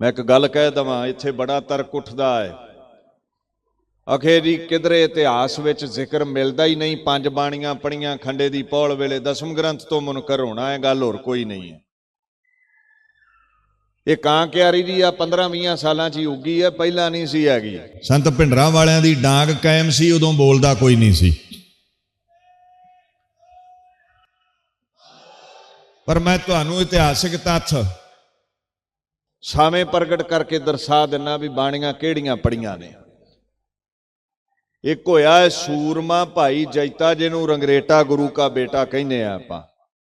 ਮੈਂ ਇੱਕ ਗੱਲ ਕਹਿ ਦਵਾਂ, ਇੱਥੇ ਬੜਾ ਤਰਕ ਉੱਠਦਾ ਹੈ। ਅਖੇਰੀ ਕਿਧਰੇ ਇਤਿਹਾਸ ਵਿੱਚ ਜ਼ਿਕਰ ਮਿਲਦਾ ਹੀ ਨਹੀਂ, ਪੰਜ ਬਾਣੀਆਂ ਪੜੀਆਂ ਖੰਡੇ ਦੀ ਪੌਲ ਵੇਲੇ ਦਸਮ ਗ੍ਰੰਥ ਤੋਂ ਮੁਨਕਰ ਹੋਣਾ ਹੈ, ਗੱਲ ਹੋਰ ਕੋਈ ਨਹੀਂ ਹੈ। ਇਹ ਕਾਂ ਕਿਆਰੀ ਦੀ ਆ 15 20 ਸਾਲਾਂ 'ਚ ਹੀ ਉੱਗੀ ਹੈ, ਪਹਿਲਾਂ ਨਹੀਂ ਸੀ ਹੈਗੀ। ਸੰਤ ਭਿੰਡਰਾਂ ਵਾਲਿਆਂ ਦੀ ਡਾਂਗ ਕਾਇਮ ਸੀ, ਉਦੋਂ ਬੋਲਦਾ ਕੋਈ ਨਹੀਂ ਸੀ। ਪਰ ਮੈਂ ਤੁਹਾਨੂੰ ਇਤਿਹਾਸਿਕ ਤੱਥ ਸਾਵੇਂ ਪ੍ਰਗਟ ਕਰਕੇ ਦਰਸਾ ਦਿੰਨਾ ਵੀ ਬਾਣੀਆਂ ਕਿਹੜੀਆਂ ਪੜੀਆਂ ਨੇ। ਇੱਕ ਹੋਇਆ ਹੈ ਸੂਰਮਾ ਭਾਈ ਜੈਤਾ, ਜਿਹਨੂੰ ਰੰਗਰੇਟਾ ਗੁਰੂ ਕਾ ਬੇਟਾ ਕਹਿੰਦੇ ਆ ਆਪਾਂ।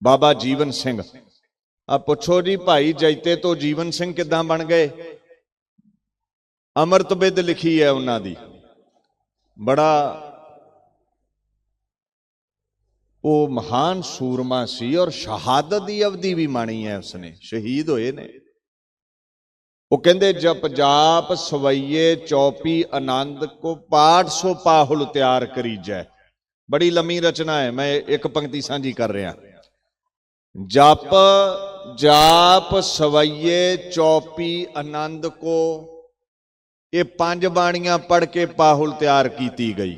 ਬਾਬਾ ਜੀਵਨ ਸਿੰਘ। ਆ ਪੁੱਛੋ ਜੀ, ਭਾਈ ਜੈਤੇ ਤੋਂ ਜੀਵਨ ਸਿੰਘ ਕਿੱਦਾਂ ਬਣ ਗਏ? ਅਮਰਤ ਬਿਦ ਲਿਖੀ ਹੈ ਉਹਨਾਂ ਦੀ। ਬੜਾ ਉਹ ਮਹਾਨ ਸੂਰਮਾ ਸੀ ਔਰ ਸ਼ਹਾਦਤ ਦੀ ਅਵਧੀ ਵੀ ਮਾਣੀ ਹੈ ਉਸਨੇ। ਸ਼ਹੀਦ ਹੋਏ ਨੇ। ਉਹ ਕਹਿੰਦੇ ਜਪ ਜਾਪ ਸਵਈਏ ਚੌਪੀ ਆਨੰਦ ਕੋ ਪਾਠ, ਸੋ ਪਾਹੁਲ ਤਿਆਰ ਕਰੀਜੈ ਬੜੀ ਲੰਮੀ ਰਚਨਾ ਹੈ, ਮੈਂ ਇੱਕ ਪੰਕਤੀ ਸਾਂਝੀ ਕਰ ਰਿਹਾ। ਜਪ, ਜਾਪ ਸਵਈਏ ਚੌਪੀ ਆਨੰਦ ਕੋ, ਇਹ ਪੰਜ ਬਾਣੀਆਂ ਪੜ ਕੇ ਪਾਹੁਲ ਤਿਆਰ ਕੀਤੀ ਗਈ।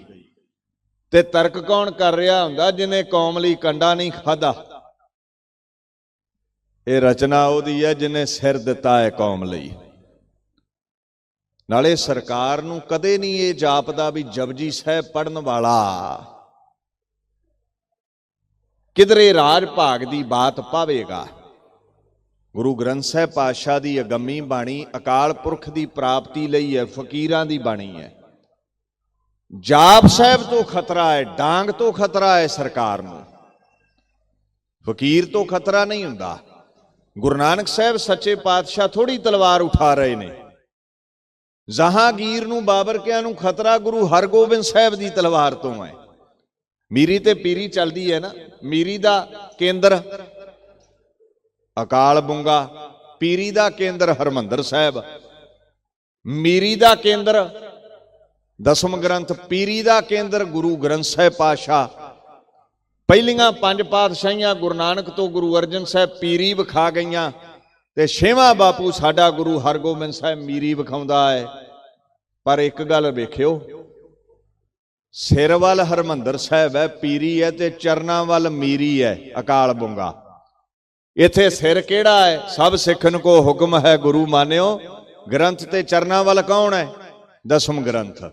ਤੇ ਤਰਕ ਕੌਣ ਕਰ ਰਿਹਾ ਹੁੰਦਾ, ਜਿਨੇ ਕੌਮ ਲਈ ਕੰਡਾ ਨਹੀਂ ਖਾਦਾ ਇਹ ਰਚਨਾ ਉਹਦੀ ਹੈ ਜਿਨੇ ਸਿਰ ਦਿੱਤਾ ਹੈ ਕੌਮ ਲਈ। ਨਾਲੇ ਸਰਕਾਰ ਨੂੰ ਕਦੇ ਨਹੀਂ ਇਹ ਜਾਪਦਾ ਵੀ ਜਪਜੀ ਸਾਹਿਬ ਪੜਨ ਵਾਲਾ। ਕਿਧਰੇ ਰਾਜ ਭਾਗ ਦੀ ਬਾਤ ਪਾਵੇਗਾ। ਗੁਰੂ ਗ੍ਰੰਥ ਸਾਹਿਬ ਪਾਤਸ਼ਾਹ ਦੀ ਅਗੰਮੀ ਬਾਣੀ ਅਕਾਲ ਪੁਰਖ ਦੀ ਪ੍ਰਾਪਤੀ ਲਈ ਹੈ, ਫਕੀਰਾਂ ਦੀ ਬਾਣੀ ਹੈ। ਜਾਪ ਸਾਹਿਬ ਤੋਂ ਖਤਰਾ ਹੈ, ਡਾਂਗ ਤੋਂ ਖਤਰਾ ਹੈ ਸਰਕਾਰ ਨੂੰ। ਫਕੀਰ ਤੋਂ ਖਤਰਾ ਨਹੀਂ ਹੁੰਦਾ। ਗੁਰੂ ਨਾਨਕ ਸਾਹਿਬ ਸੱਚੇ ਪਾਤਸ਼ਾਹ ਥੋੜੀ ਤਲਵਾਰ ਉਠਾ ਰਹੇ ਨੇ। ਜਹਾਂਗੀਰ ਨੂੰ ਬਾਬਰਕਿਆਂ ਨੂੰ ਖਤਰਾ ਗੁਰੂ ਹਰਗੋਬਿੰਦ ਸਾਹਿਬ ਦੀ ਤਲਵਾਰ ਤੋਂ ਹੈ। ਮੀਰੀ ਤੇ ਪੀਰੀ ਚੱਲਦੀ ਹੈ ਨਾ, ਮੀਰੀ ਦਾ ਕੇਂਦਰ ਅਕਾਲ ਬੁੰਗਾ, ਪੀਰੀ ਦਾ ਕੇਂਦਰ ਹਰਮੰਦਰ ਸਾਹਿਬ, ਮੀਰੀ ਦਾ ਕੇਂਦਰ ਦਸਮ ਗ੍ਰੰਥ, ਪੀਰੀ ਦਾ ਕੇਂਦਰ ਗੁਰੂ ਗ੍ਰੰਥ ਸਾਹਿਬ ਪਾਸ਼ਾ ਪਹਿਲੀਆਂ ਪੰਜ ਪਾਤਸ਼ਾਹੀਆਂ ਗੁਰੂ ਨਾਨਕ ਤੋਂ ਗੁਰੂ ਅਰਜਨ ਸਾਹਿਬ ਪੀਰੀ ਵਿਖਾ ਗਈਆਂ ਤੇ ਛੇਵਾਂ ਬਾਪੂ ਸਾਡਾ ਗੁਰੂ ਹਰਗੋਬਿੰਦ ਸਾਹਿਬ ਮੀਰੀ ਵਿਖਾਉਂਦਾ ਹੈ। ਪਰ ਇੱਕ ਗੱਲ ਵੇਖਿਓ ਸਿਰ ਵੱਲ ਹਰਮੰਦਰ ਸਾਹਿਬ ਹੈ, ਪੀਰੀ ਹੈ ਤੇ ਚਰਨਾਂ ਵੱਲ ਮੀਰੀ ਹੈ, ਅਕਾਲ ਬੁੰਗਾ। ਇੱਥੇ ਸਿਰ ਕਿਹੜਾ ਹੈ? ਸਭ ਸਿੱਖਨ ਕੋ ਹੁਕਮ ਹੈ, ਗੁਰੂ ਮਾਨਿਓ, ਗ੍ਰੰਥ ਤੇ ਚਰਨਾਂ ਵੱਲ ਕੌਣ ਹੈ? ਦਸਮ ਗ੍ਰੰਥ।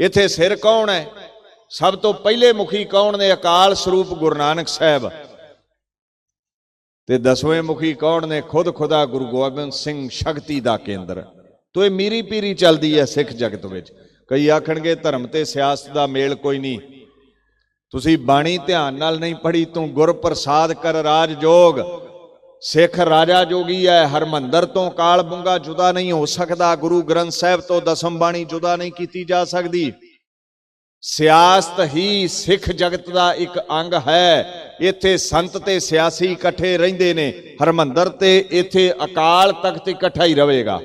ਇੱਥੇ ਸਿਰ ਕੌਣ ਹੈ? ਸਭ ਤੋਂ ਪਹਿਲੇ ਮੁਖੀ ਕੌਣ ਨੇ? ਅਕਾਲ ਸਰੂਪ ਗੁਰੂ ਨਾਨਕ ਸਾਹਿਬ। ਤੇ ਦਸਵੇਂ ਮੁਖੀ ਕੌਣ ਨੇ? ਖੁਦ ਖੁਦਾ ਗੁਰੂ ਗੋਬਿੰਦ ਸਿੰਘ ਸ਼ਕਤੀ ਦਾ ਕੇਂਦਰ। ਤੋ ਇਹ ਮੀਰੀ ਪੀਰੀ ਚੱਲਦੀ ਹੈ ਸਿੱਖ ਜਗਤ ਵਿੱਚ। ਕਈ ਆਖਣਗੇ ਧਰਮ ਤੇ ਸਿਆਸਤ ਦਾ ਮੇਲ ਕੋਈ ਨਹੀਂ। ਤੁਸੀਂ ਬਾਣੀ ਧਿਆਨ ਨਾਲ ਨਹੀਂ ਪੜ੍ਹੀ, ਤੂੰ ਗੁਰ ਪ੍ਰਸਾਦ ਕਰ ਰਾਜ ਜੋਗ। ਸਿੱਖ ਰਾਜਾ ਜੋਗੀ ਹੈ, ਹਰਮੰਦਰ ਤੋਂ ਕਾਲ ਬੁੰਗਾ ਜੁਦਾ ਨਹੀਂ ਹੋ ਸਕਦਾ। ਗੁਰੂ ਗ੍ਰੰਥ ਸਾਹਿਬ ਤੋਂ ਦਸਮ ਬਾਣੀ ਜੁਦਾ ਨਹੀਂ ਕੀਤੀ ਜਾ ਸਕਦੀ। ਸਿਆਸਤ ਹੀ ਸਿੱਖ ਜਗਤ ਦਾ ਇੱਕ ਅੰਗ ਹੈ। ਇੱਥੇ ਸੰਤ ਤੇ ਸਿਆਸੀ ਇਕੱਠੇ ਰਹਿੰਦੇ ਨੇ। ਹਰਮੰਦਰ ਤੇ ਇੱਥੇ ਅਕਾਲ ਤਖਤ ਇਕੱਠਾ ਹੀ ਰਹੇਗਾ।